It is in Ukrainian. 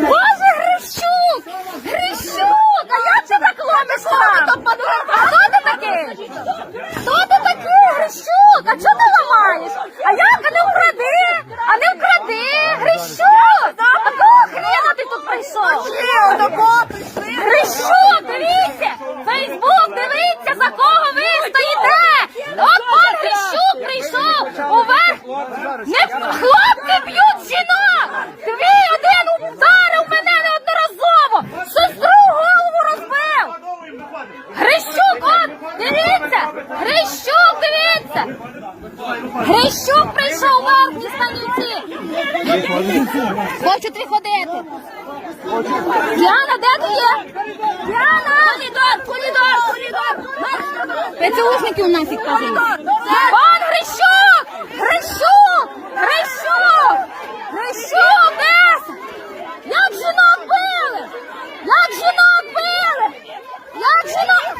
Боже, Грищук! Грищук! А як ти так ломиш там? Хто ти такий? Хто ти такий, Грищук? А чого ти ламаєш? А як? А не вкради! А не вкради! Грищук! А кого хрена ти тут прийшов? Грищук, дивіться! Фейсбук, дивіться, за кого ви стоїте! От пан Грищук прийшов уверх! Не хлопці б'ють дивіться! Грищук прийшов в верхні станиці! Хочу три ходити! Діана, де ти є? Діана! Коридор, коридор, коридор! ПЦУшників нафіг кажи! Пан Грищук! Грищук! Грищук! Грищук, де? Як жінок били? Як жінок били? Як жінок?